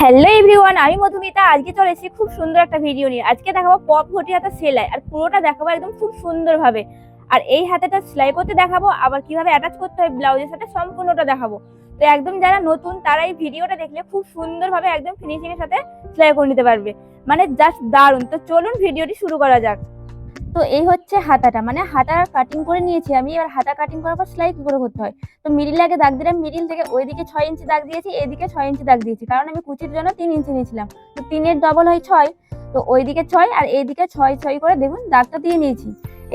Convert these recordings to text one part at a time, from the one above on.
Hello everyone আমি মধুমিতা। আজকে চলে এসেছি খুব সুন্দর একটা ভিডিও নিয়ে। আজকে দেখাবো পপ ঘটি হাতে সেলাই। আর পুরোটা দেখাবো একদম খুব সুন্দরভাবে। আর এই হাতেটা সেলাই করতে দেখাবো, আবার কীভাবে অ্যাটাচ করতে হয় ব্লাউজের সাথে সম্পূর্ণটা দেখাবো। তো একদম যারা নতুন, তারা এই ভিডিওটা দেখলে খুব সুন্দরভাবে একদম ফিনিশিং এর সাথে সেলাই করে নিতে পারবে। মানে জাস্ট দারুণ। তো চলুন ভিডিওটি শুরু করা যাক। তো এই হচ্ছে হাতাটা মানে হাতা কাটিং করে নিয়েছি আমি। এবার হাতা কাটিং করার পর সেলাই কি করে করতে হয়। তো মিডিল আগে দাগ দিলাম মিডিল থেকে ওইদিকে ছয় ইঞ্চি দাগ দিয়েছি, এদিকে ছয় ইঞ্চি দাগ দিয়েছি। কারণ আমি কুচির জন্য তিন ইঞ্চি নিয়েছিলাম। তো তিনের ডবল হয় ছয়, তো ওইদিকে ছয় আর এইদিকে ছয় ছয় করে দেখুন দাগটা দিয়ে নিয়েছি।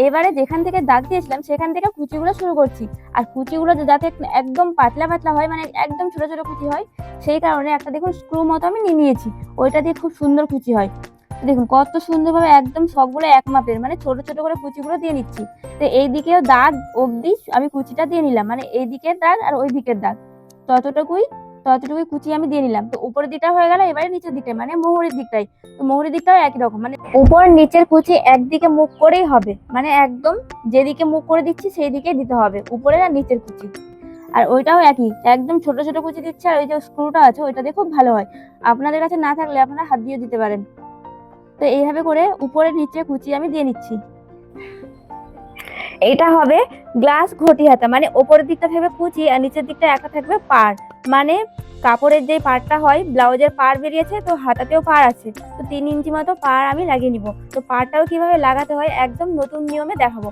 এবারে যেখান থেকে দাগ দিয়েছিলাম, সেখান থেকে কুচিগুলো শুরু করছি। আর কুচিগুলো যাতে একদম পাতলা পাতলা হয় মানে একদম ছোট ছোট কুচি হয়, সেই কারণে একটা দেখুন স্ক্রু মতো আমি নিয়ে নিয়েছি। ওইটা দিয়ে খুব সুন্দর কুচি হয়। দেখুন, কত সুন্দরভাবে একদম সবগুলো এক মাপের মানে ছোট ছোট করে কুচিগুলো দিয়ে নিচ্ছি। তো এই দিকেও দাগ অবধি আমি কুচিটা দিয়ে নিলাম মানে এই দিকের দাগ আর ওই দিকের দাগ। ততটুকুই ততটুকুই কুচি আমি দিয়ে নিলাম। তো উপরের দিকটা হয়ে গেল, এবারে নিচের দিকটা মানে মোহরের দিকটাই তো মোহরের দিকটাও একই রকম মানে উপর নিচের কুচি একদিকে মুখ করেই হবে মানে একদম যেদিকে মুখ করে দিচ্ছি সেই দিকে দিতে হবে, উপরের আর নিচের কুচি। আর ওইটাও একই, একদম ছোট ছোট কুচি দিচ্ছে আর ওই যে স্ক্রুটা আছে, ওইটা দিয়ে খুব ভালো হয়। আপনাদের কাছে না থাকলে আপনারা হাত দিয়ে দিতে পারেন। তো এইভাবে করে উপরে, নিচে কুচি আমি দিয়ে নিচ্ছি। এটা হবে গ্লাস ঘটি হাতা মানে ওপরের দিকটা থাকবে কুচি আর নিচের দিকটা একা থাকবে পার মানে কাপড়ের যে পাড়টা হয় ব্লাউজের পার বেরিয়েছে, তো হাতাতেও পার আছে। তো তিন ইঞ্চি মতো পার আমি লাগিয়ে নিব। তো পারটাও কীভাবে লাগাতে হয়, একদম নতুন নিয়মে দেখাবো।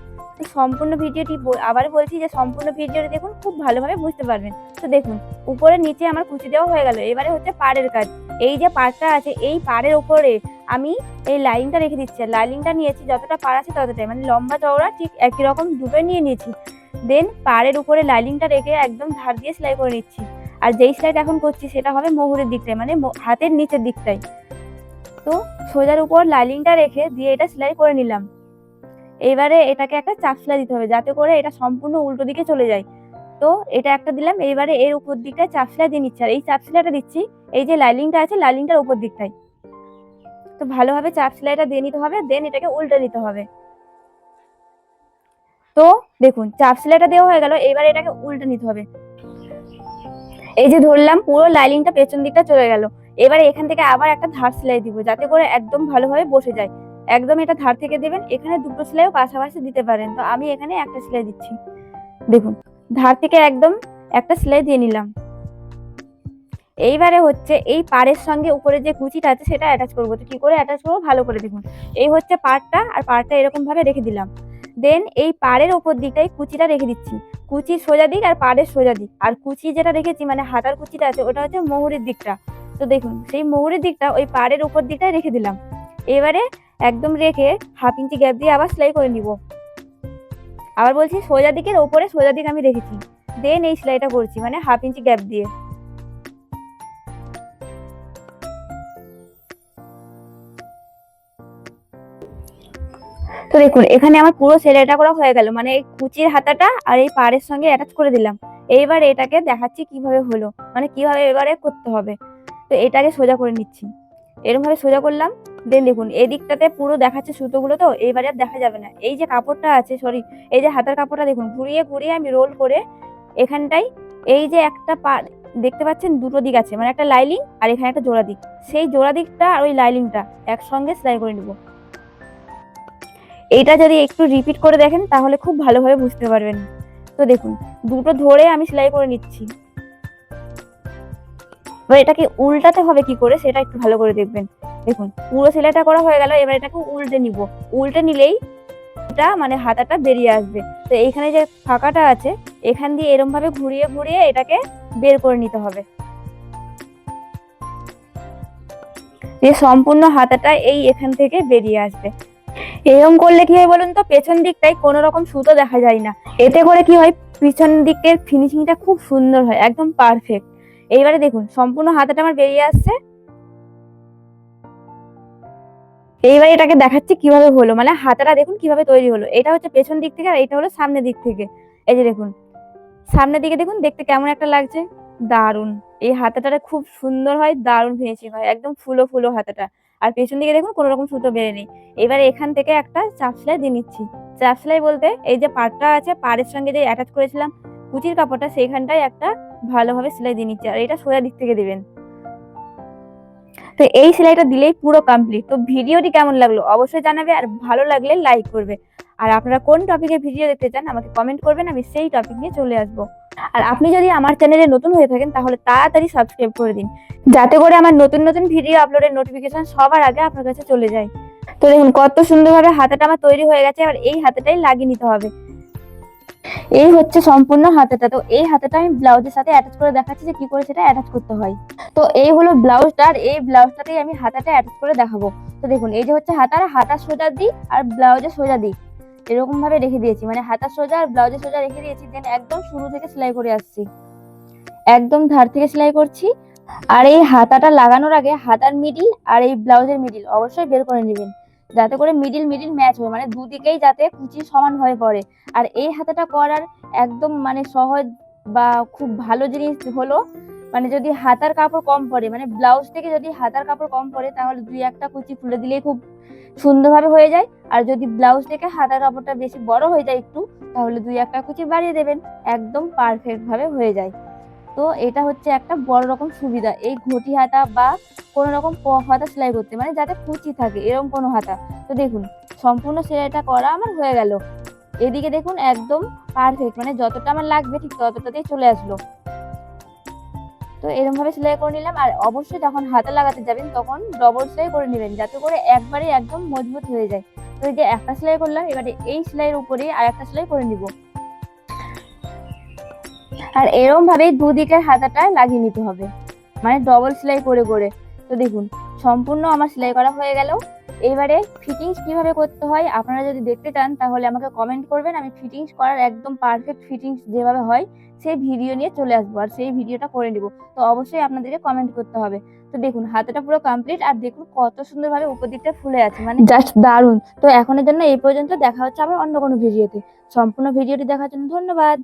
সম্পূর্ণ ভিডিওটি আবার বলছি যে সম্পূর্ণ ভিডিওটি দেখুন, খুব ভালোভাবে বুঝতে পারবেন। তো দেখুন, উপরে নিচে আমার কুচি দেওয়া হয়ে গেল। এবারে হচ্ছে পাড়ের কাজ। এই যে পাড়টা আছে, এই পাড়ের উপরে আমি এই লাইনটা রেখে দিচ্ছি। লাইনিংটা নিয়েছি, যতটা পাড় আছে ততটাই। মানে লম্বা চওড়া, ঠিক একই রকম দুটোই নিয়ে নিয়েছি। দেন পাড়ের উপরে লাইনিংটা রেখে একদম ধার দিয়ে সেলাই করে নিচ্ছি। আর যেই সেলাইটা এখন করছি, সেটা হবে মোহরের দিকটায় মানে হাতের নিচের দিকটাই তো সোজার উপর লাইনিংটা রেখে দিয়ে এটা সেলাই করে নিলাম। এবারে এটাকে একটা চাপ সেলাই দিতে হবে, যাতে করে এটা সম্পূর্ণ উল্টো দিকে চলে যায়। তো এটা একটা দিলাম এইবারে এর উপর দিকটায় চাপ সেলাই দিয়ে নিচ্ছি। আর এই চাপ সেলাইটা দিচ্ছি, এই যে লাইলিংটা আছে লাইলিংটার উপর দিকটায়। তো ভালোভাবে চাপ সেলাইটা দিয়ে নিতে হবে, দেন এটাকে উল্টে নিতে হবে। তো দেখুন চাপ সেলাইটা দেওয়া হয়ে গেল, এবার এটাকে উল্টে নিতে হবে। এই যে ধরলাম, পুরো লাইলিংটা পেছন দিকটা চলে গেল। এবারে এখান থেকে আবার একটা ধার সেলাই দিব, যাতে করে একদম ভালোভাবে বসে যায়। একদম এটা ধার থেকে দেবেন, এখানে দুটো সেলাইও পাশাপাশি দিতে পারেন। তো আমি এখানে একটা সেলাই দিচ্ছি। দেখুন, ধার থেকে একদম একটা সেলাই দিয়ে নিলাম। এইবারে হচ্ছে এই পাড়ের সঙ্গে উপরে যে কুচিটা আছে, সেটা অ্যাটাচ করব। তো কি করে অ্যাটাচ করব? ভালো করে দেখুন। এই হচ্ছে পাড়টা, আর পাড়টা এরকম ভাবে রেখে দিলাম। দেন এই পাড়ের ওপর দিকটাই কুচিটা রেখে দিচ্ছি। কুচি সোজা দিক আর পাড়ের সোজা দিক। আর কুচি যেটা রেখেছি মানে হাতার কুচিটা আছে, ওটা হচ্ছে মোহরের দিকটা। তো দেখুন, সেই মোহরের দিকটা ওই পাড়ের ওপর দিকটাই রেখে দিলাম। এবারে একদম রেখে হাফ ইঞ্চি গ্যাপ দিয়ে আবার সেলাই করে নিব। আবার বলছি সোজা দিকের ওপরে সোজা দিক আমি রেখেছি। দেন এই সেলাইটা করছি মানে হাফ ইঞ্চি গ্যাপ দিয়ে। তো দেখুন, এখানে আমার পুরো সেলাইটা করা হয়ে গেল মানে এই কুচির হাতাটা আর এই পাড়ের সঙ্গে অ্যাটাচ করে দিলাম। এইবার এটাকে দেখাচ্ছি কীভাবে হলো মানে কীভাবে এবারে করতে হবে। তো এটাকে সোজা করে নিচ্ছি। এরকম ভাবে সোজা করলাম দেন দেখুন এই দিকটাতে পুরো দেখাচ্ছে সুতোগুলো তো এইবারে আর দেখা যাবে না। এই যে কাপড়টা আছে সরি এই যে হাতের কাপড়টা দেখুন, ঘুরিয়ে ঘুরিয়ে আমি রোল করে এখানটাই এই যে একটা পা, দেখতে পাচ্ছেন দুটো দিক আছে মানে একটা লাইলিং আর এখানে একটা জোড়া দিক। সেই জোড়া দিকটা আর ওই লাইলিংটা একসঙ্গে সেলাই করে নেব। এইটা যদি একটু রিপিট করে দেখেন, তাহলে খুব ভালোভাবে বুঝতে পারবেন। তো দেখুন, দুটো ধরে আমি সেলাই করে নিচ্ছি। এবার এটাকে উল্টাতে হবে কি করে, সেটা একটু ভালো করে দেখবেন। দেখুন, পুরো সেলাইটা করা হয়ে গেল, এবার এটাকে উল্টে নিব। উল্টে নিলেই এটা মানে হাতাটা বেরিয়ে আসবে। তো এইখানে যে ফাঁকাটা আছে, এখান দিয়ে এরম ভাবে ঘুরিয়ে ঘুরিয়ে এটাকে বের করে নিতে হবে। যে সম্পূর্ণ হাতাটা এই এখান থেকে বেরিয়ে আসবে। এরকম করলে কি হয় বলুন তো, পেছন দিকটাই কোনো রকম সুতো দেখা যায় না। এতে করে কি হয়, পিছন দিকের ফিনিশিংটা খুব সুন্দর হয়, একদম পারফেক্ট এইবারে দেখুন, সম্পূর্ণ হাতাটা আমার বেরিয়ে আসছে। এইবারে এটাকে দেখাচ্ছি কীভাবে হলো। মানে হাতাটা দেখুন কীভাবে তৈরি হলো। এটা হচ্ছে পেছন দিক থেকে আর এটা হলো সামনের দিক থেকে। এই যে দেখুন, সামনের দিকে দেখুন, দেখতে কেমন একটা লাগছে। দারুণ। এই হাতাটা খুব সুন্দর হয়, দারুণ ফিনিশিং হয়। একদম ফুলো ফুলো হাতাটা। আর পেছন দিকে দেখুন, কোনো রকম সুতো বেড়ে নেই এবারে এখান থেকে একটা চাপ সেলাই দিয়ে নিচ্ছি। চাপ সেলাই বলতে এই যে পাড়টা আছে, পাড়ের সঙ্গে যে অ্যাটাচ করেছিলাম কুচির কাপড়টা, সেইখানটায় একটা ভালোভাবে সেলাই দিয়ে নিচ্ছি। আর এটা সোজা দিক থেকে দিবেন। তো এই সেলাইটা দিলেই পুরো কমপ্লিট তো ভিডিওটি কেমন লাগল অবশ্যই জানাবে আর ভালো লাগলে লাইক করবে। আর আপনারা কোন টপিকে ভিডিও দেখতে চান আমাকে কমেন্ট করবেন, আমি সেই টপিক নিয়ে চলে আসব। আর আপনি যদি আমার চ্যানেলে নতুন হয়ে থাকেন তাহলে তাড়াতাড়ি সাবস্ক্রাইব করে দিন। যাতে করে আমার নতুন নতুন ভিডিও আপলোডের নোটিফিকেশন সবার আগে আপনার কাছে চলে যায়। তো দেখুন কত সুন্দরভাবে হাতাটা আমার তৈরি হয়ে গেছে আর এই হাতাটাই লাগিয়ে নিতে হবে। এই হচ্ছে সম্পূর্ণ হাতাটা। তো এই হাতাটা আমি ব্লাউজের সাথে অ্যাটাচ করে দেখাচ্ছি যে কি করে সেটা অ্যাটাচ করতে হয়। তো এই হলো ব্লাউজটা আর এই ব্লাউজটাতেই আমি হাতাটা অ্যাটাচ করে দেখাবো। তো দেখুন, এই যে হচ্ছে হাতার হাতা সোজা দিই আর ব্লাউজের সোজা দিই এরকম ভাবে রেখে দিয়েছি। মানে হাতা সোজা আর ব্লাউজের সোজা রেখে দিয়েছি। দেন একদম শুরু থেকে সেলাই করে আসছি। একদম ধার থেকে সেলাই করছি। আর এই হাতাটা লাগানোর আগে হাতার মিডিল আর এই ব্লাউজের মিডিল অবশ্যই বের করে নেবেন। যাতে করে মিডিল মিডিল ম্যাচ হয় মানে দুদিকেই যাতে কুচি সমান হয়ে পড়ে। আর এই হাতাটা করার একদম মানে সহজ বা খুব ভালো জিনিস হলো মানে যদি হাতার কাপড় কম পড়ে মানে ব্লাউজ থেকে যদি হাতার কাপড় কম পড়ে, তাহলে দুই একটা কুচি খুলে দিলেই খুব সুন্দরভাবে হয়ে যায়। আর যদি ব্লাউজ থেকে হাতার কাপড়টা বেশি বড় হয়ে যায় একটু, তাহলে দুই একটা কুচি বাড়িয়ে দেবেন, একদম পারফেক্টভাবে হয়ে যায়। তো এটা হচ্ছে একটা বড় রকম সুবিধা। এই ঘটি হাতা বা কোনো রকম হাতা সেলাই করতে মানে যাতে কুচি থাকে এরকম কোনো হাতা। তো দেখুন, সম্পূর্ণ সেলাইটা করা আমার হয়ে গেল। এদিকে দেখুন, একদম পারফেক্ট মানে যতটা আমার লাগবে ঠিক ততটাতেই চলে আসলো। তো এরকম ভাবে সেলাই করে নিলাম, আর অবশ্যই যখন হাতে লাগাতে যাবেন, তখন ডবল সেলাই করে নেবেন, যাতে করে একবারে একদম মজবুত হয়ে যায়। তো এই যে একটা সেলাই করলাম, এবারে এই সেলাইয়ের উপরে আর একটা সেলাই করে নিব। আর এরকম ভাবে দুদিকের হাতাটা লাগিয়ে নিতে হবে। মানে ডবল সেলাই করে করে। তো দেখুন, সম্পূর্ণ আমার সেলাই করা হয়ে গেল। এবারে ফিটিংস কীভাবে করতে হয় আপনারা যদি দেখতে চান, তাহলে আমাকে কমেন্ট করবেন। আমি ফিটিংস করার একদম পারফেক্ট ফিটিংস যেভাবে হয়, সেই ভিডিও নিয়ে চলে আসব আর সেই ভিডিওটা করে নিব। তো অবশ্যই আপনাদেরকে কমেন্ট করতে হবে। তো দেখুন, হাতাটা পুরো কমপ্লিট আর দেখুন কত সুন্দরভাবে উপর দিকটা ফুলে আছে। মানে জাস্ট দারুণ। তো এখনের জন্য এই পর্যন্ত। দেখা হচ্ছে আবার অন্য কোনো ভিডিওতে সম্পূর্ণ ভিডিওটি দেখার জন্য ধন্যবাদ।